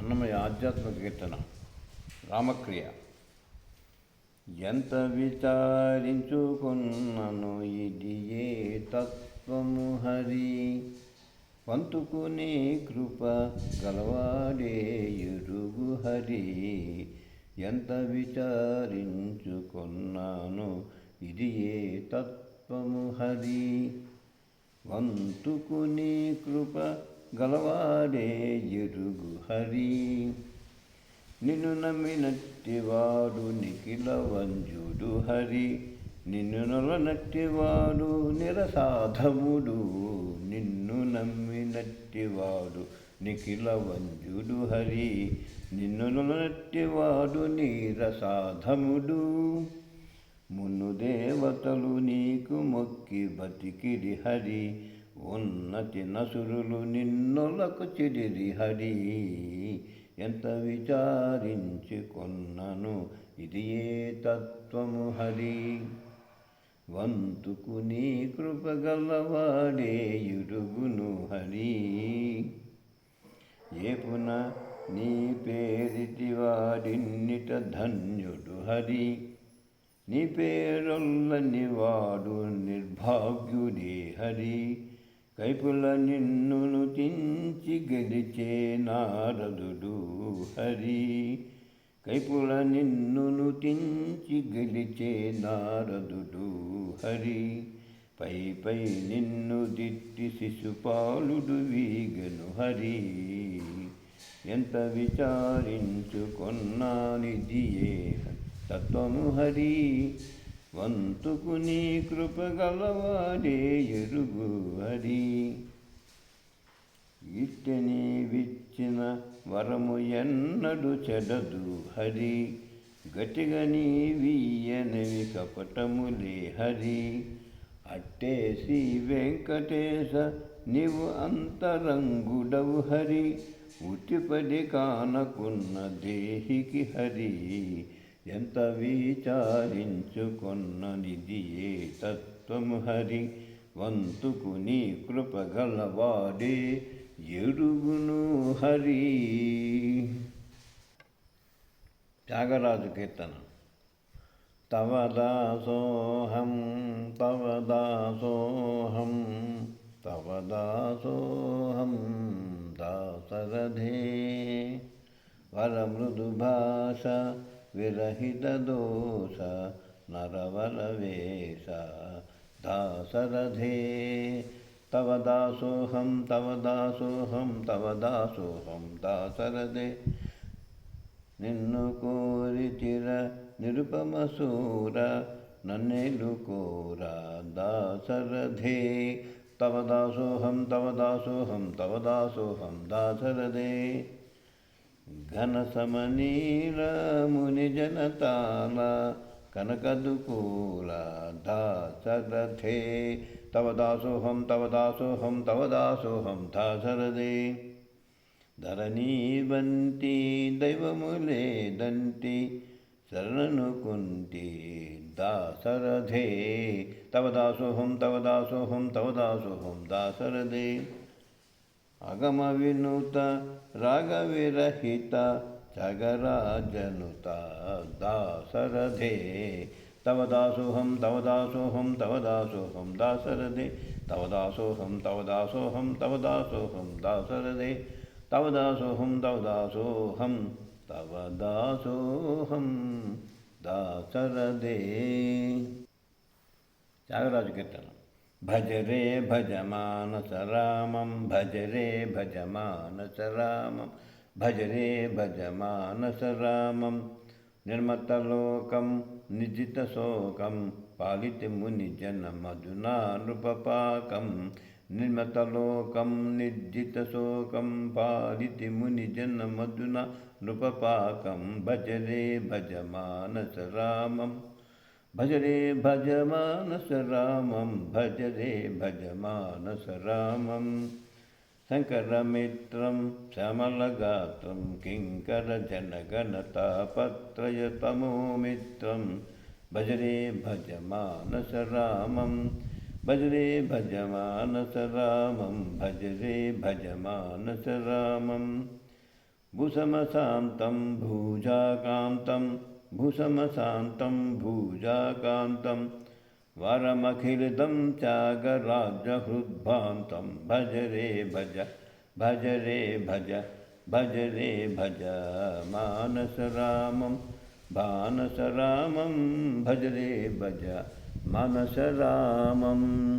అన్నమయ్య ఆధ్యాత్మిక కీర్తన రామక్రియ. ఎంత విచారించుకున్నను ఇది ఏ తత్వము హరి? పంతుకునే కృప గలవాడే ఎరుగు హరి. ఎంత విచారించుకున్నాను ఇది ఏ తత్వము హరి? వంతుకుని కృప గలవాడే ఎరుగు హరి. నిన్ను నమ్మినట్టివాడు నిఖిల వంజుడు హరి. నిన్ను నొలనట్టివాడు నిరసాధముడు. నిన్ను నమ్మినట్టివాడు నిఖిల వంజుడు హరి. నిన్ను నొలనట్టివాడు నీరసాధముడు. మును దేవతలు నీకు మొక్కి బతికిరి హరి. ఉన్నతి నసురులు నిన్నులకు చిరిది హరి. ఎంత విచారించుకొన్నను? ఇది ఏ తత్వము హరి? వంతుకు నీ కృపగలవాడే ఇరుగును హరి. ఏపున నీ పేరిటి వాడిన్నిట ధన్యుడు హరి. నీ పేరొల్లని వాడు నిర్భాగ్యుడే హరి. కైపుల నిన్నును తించి గెలిచే నారదుడు హరి. కైపుల నిన్నును తించి గెలిచే నారదుడు హరి. పై పై నిన్ను దిట్టి శిశుపాలుడు వీగను హరి. ఎంత విచారించుకొన్నానిదియే తత్వము హరి. వంతుకు నీ కృపగలవాడే ఎరుగు హరి ఇట్టని విచ్చిన వరము ఎన్నడు చెడదు హరి. గట్టిగా నీ వీయనవి కపటములే హరి. అట్టేసి వెంకటేశ నీవు అంతరంగుడవు హరి. ఉట్టిపడి కానకున్న దేహికి హరి. ఎంత విచారించుకున్నది ఏ తత్వము హరి? వంతుకు నీ కృపగలవాడే ఎరుగును హరి. త్యాగరాజు కీర్తన. తవ దాసోహం తవ దాసోహం తవ దాసోహం దాసరథే. వరమృదుభాష विरहितदोष नरवरवेश दासरथे। तव दासोऽहं तव दासोऽहं तव दासोऽहं दासरदे निन्नु कोरिचिर निरुपमसूर नु कोर दासरथे। तव दासोहं तव दासोहं तव दासोहं दाशरदे ఘన సమనీల ముని జనతాల కనకదుకూల దాసరథే తవ దాసోహం తవ దాసోహం తవ దాసోహం దాసరథే ధరణీ వంటి దైవములేదంటి శరణనుకుంటి దాసరథే తవ దాసోహం తవ దాసోహం తవ దాసోహం దాసరథే అగమ వినుత రాగవిరహిత జగరాజనుత దాసరథే. తవ దాసోహం తవ దాసోహం తవ దాసోహం దాసరథే. తవ దాసోహం తవ దాసోహం తవ దాసోహం దాసరథే. తవ దాసోహం తవ దాసోహం తవ దాసోహం దాసరథే. త్యాగరాజు కీర్తనం. భజ రే భజ మానస రామం భజ రే భజ మానస రామం భజ రే భజ మానస రామం. నిర్మతలోకం నిజిత శోకం పాలిత ముని జన మధునా నృపపాకం నిర్మతలోకం నిర్జిత శోకం పాలితి ముని भज रे भज मानस रामं भज रे भज मानस रामं शङ्करमित्रं श्यामलगात्रं किङ्करजनगणतापत्रयतमोमित्रं भज रे भज मानस रामं भज रे भज मानस रामं भज रे भज मानस रामं भुसमसां तं भुजाकां भुसमशान्तं भुजाकान्तं वरमखिलृदं त्यागराजहृद्भान्तं। भज रे भज भज रे भज भज रे भज। मानसरामं भानसरामं भज रे भज मानसरामम्।